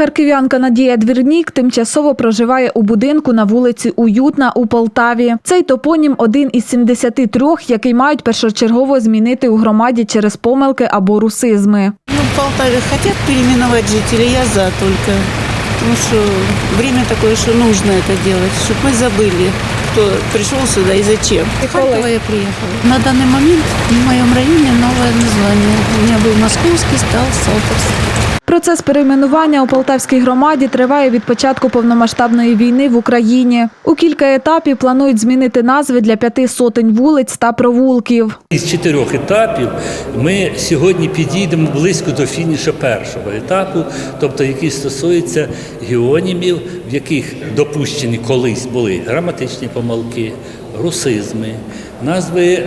Харків'янка Надія Двірнік тимчасово проживає у будинку на вулиці Уютна у Полтаві. Цей топонім один із 73, який мають першочергово змінити у громаді через помилки або русизми. Ну, в Полтаве хотят переименовать жителей, я за только. Потому что время такое, что нужно это делать, чтобы мы забыли, кто пришел сюда и зачем. Из Харькова я приехала. На данный момент в моем районе новое название. У меня был московский, стал Салтовский. Процес перейменування у полтавській громаді триває від початку повномасштабної війни в Україні. У кілька етапів планують змінити назви для п'яти сотень вулиць та провулків. Із чотирьох етапів ми сьогодні підійдемо близько до фінішу першого етапу, тобто який стосується геонімів, в яких допущені колись були граматичні помилки, русизми, назви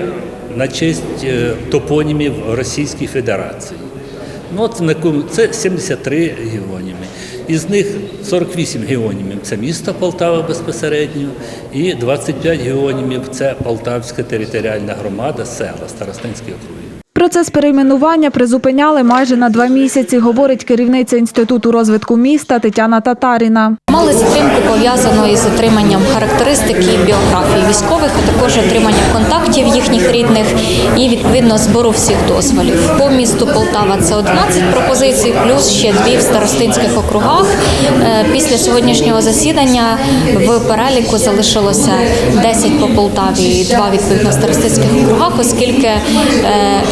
на честь е, топонімів Російської Федерації. Ну, от це 73 геоніми. Із них 48 геонімів це місто Полтава безпосередньо, і 25 геонімів це Полтавська територіальна громада, села Старостинські округи. Процес перейменування призупиняли майже на два місяці, говорить керівниця Інституту розвитку міста Тетяна Татаріна. Мали затримку пов'язану із отриманням характеристики біографії військових, а також отриманням контактів їхніх рідних і відповідно збору всіх дозволів. По місту Полтава це 11 пропозицій, плюс ще дві в старостинських округах. Е, Після сьогоднішнього засідання в переліку залишилося 10 по Полтаві і два відповідно в старостинських округах, оскільки е,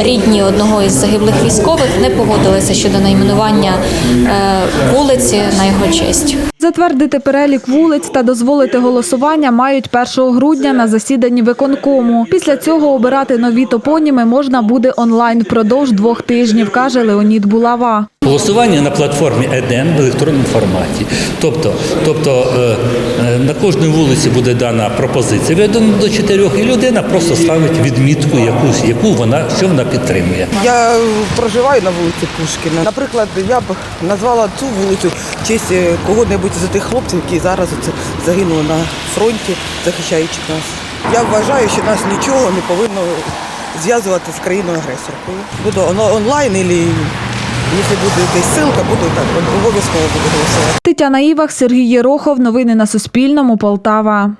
рідні одного із загиблих військових не погодилися щодо найменування е, вулиці на його честь. Затвердити перелік вулиць та дозволити голосування мають 1 грудня на засіданні виконкому. Після цього обирати нові топоніми можна буде онлайн впродовж двох тижнів, каже Леонід Булава. Голосування на платформі ЕДЕН в електронному форматі. Тобто, тобто е, е, на кожній вулиці буде дана пропозиція від 1 до 4, і людина просто ставить відмітку, якусь, яку вона, що вона підтримує. Я проживаю на вулиці Пушкіна. Наприклад, я б назвала цю вулицю честь е, кого-небудь з тих хлопців, які зараз загинули на фронті, захищаючи нас. Я вважаю, що нас нічого не повинно зв'язувати з країною агресоркою. Буду онлайн, або якщо буде десь силка, буду так обов'язково буду голосувати. Тетяна Івах, Сергій Єрохов. Новини на Суспільному. Полтава.